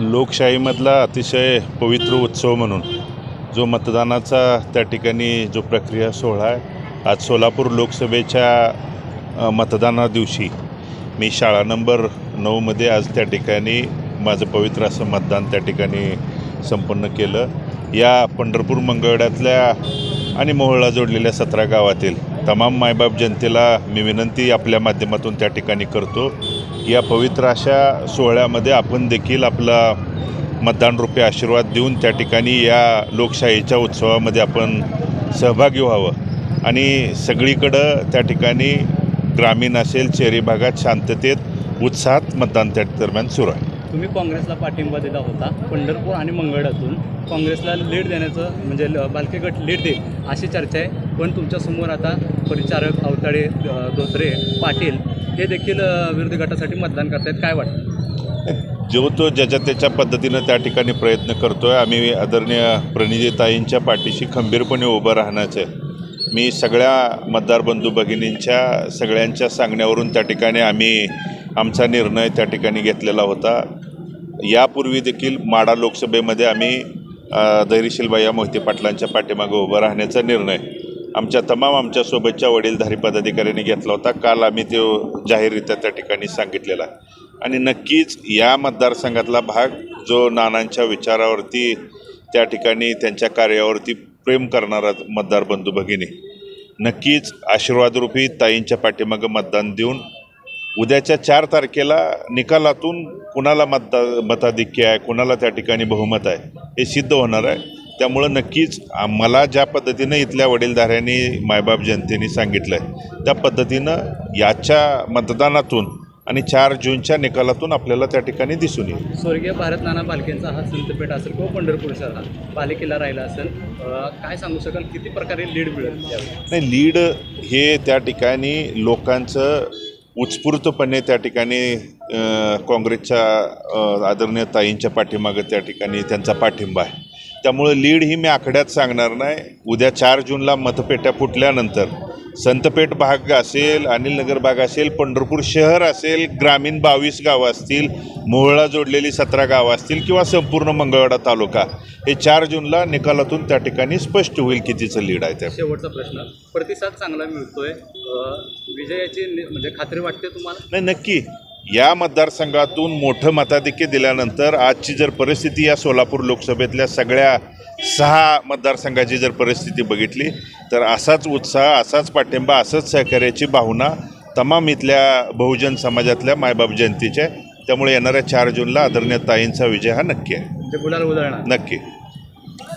लोकशाहीमधला अतिशय पवित्र उत्सव म्हणून जो मतदानाचा त्या ठिकाणी जो प्रक्रिया सोहळा आहे आज सोलापूर लोकसभेच्या मतदाना दिवशी मी शाळा नंबर नऊमध्ये आज त्या ठिकाणी माझं पवित्र असं मतदान त्या ठिकाणी संपन्न केलं. या पंढरपूर मंगळड्यातल्या आणि मोहळा जोडलेल्या सतरा गावातील तमाम मायबाप जनतेला मी विनंती आपल्या माध्यमातून त्या ठिकाणी करतो या पवित्र अशा सोहळ्यामध्ये आपण देखील आपला मतदानरूपी आशीर्वाद देऊन त्या ठिकाणी या लोकशाहीच्या उत्सवामध्ये आपण सहभागी व्हावं. आणि सगळीकडं त्या ठिकाणी ग्रामीण असेल शहरी भागात शांततेत उत्साहात मतदान त्या दरम्यान सुरू आहे. तुम्ही काँग्रेसला पाठिंबा दिला होता पंढरपूर आणि मंगळातून काँग्रेसला लीड देण्याचं म्हणजे ल- बालके गट लीड देईल अशी चर्चा आहे. पण तुमच्यासमोर आता परिचारक अवताडे धोत्रे पाटील हे देखील विरोधी गटासाठी मतदान करतायत. काय वाटतं? जो तो ज्याच्या त्याच्या पद्धतीनं त्या ठिकाणी प्रयत्न करतो आहे आम्ही आदरणीय प्रणितीताईंच्या पाठीशी खंबीरपणे उभं राहण्याचं आहे. मी सगळ्या मतदार बंधू भगिनींच्या सगळ्यांच्या सांगण्यावरून त्या ठिकाणी आम्ही आमचा निर्णय त्या ठिकाणी घेतलेला होता. यापूर्वी देखील माडा लोकसभेमध्ये आम्ही अ, या मोहिते पाटलांच्या पाठीमागं उभं राहण्याचा निर्णय आमच्या तमाम आमच्यासोबतच्या वडीलधारी पदाधिकाऱ्यांनी घेतला होता. काल आम्ही तो जाहीररित्या त्या ठिकाणी सांगितलेला. आणि नक्कीच या मतदारसंघातला भाग जो नानांच्या विचारावरती त्या ठिकाणी त्यांच्या कार्यावरती प्रेम करणारा मतदार बंधू भगिनी नक्कीच आशीर्वादरूपी ताईंच्या पाठीमागं मतदान देऊन उद्याच्या चार तारखेला निकालातून कुणाला मतदा मताधिक्य आहे कुणाला त्या ठिकाणी बहुमत आहे हे सिद्ध होणार आहे. त्यामुळं नक्कीच मला ज्या पद्धतीनं इथल्या वडीलधाऱ्यांनी मायबाप जनतेने सांगितलं आहे त्या पद्धतीनं याच्या मतदानातून आणि चार जूनच्या निकालातून आपल्याला त्या ठिकाणी दिसून येईल. स्वर्गीय भारत नाना पालखेंचा हा संतपेठ असेल किंवा पंढरपूर शहर पालिकेला राहिला असेल काय सांगू शकाल? किती प्रकारे लीड मिळेल? नाही लीड हे त्या ठिकाणी लोकांचं उत्स्फूर्तपणे त्या ठिकाणी काँग्रेसच्या आदरणीय ताईंच्या पाठीमागं त्या ठिकाणी त्यांचा पाठिंबा आहे. त्यामुळं लीड ही मी आकड्यात सांगणार नाही. उद्या चार जूनला मतपेट्या फुटल्यानंतर संतपेठ भाग असेल अनिलनगर भाग असेल पंढरपूर शहर असेल ग्रामीण बावीस गावं असतील मोहळा जोडलेली सतरा गावं असतील किंवा संपूर्ण मंगळवाडा तालुका हे चार जूनला निकालातून त्या ठिकाणी स्पष्ट होईल कितीचं लीड आहे त्या शेवटचा प्रश्न. प्रतिसाद चांगला मिळतोय. विजयाची म्हणजे खात्री वाटते तुम्हाला? नाही नक्की. या मतदारसंघातून मोठं मताधिक्य दिल्यानंतर आजची जर परिस्थिती या सोलापूर लोकसभेतल्या सगळ्या सहा मतदारसंघाची जर परिस्थिती बघितली तर असाच उत्साह असाच पाठिंबा असंच सहकार्याची भावना तमाम इथल्या बहुजन समाजातल्या मायबाप जयंतीच्या आहे. त्यामुळे येणाऱ्या चार जूनला आदरणीय ताईंचा विजय हा नक्की आहे. उधळणार. नक्की.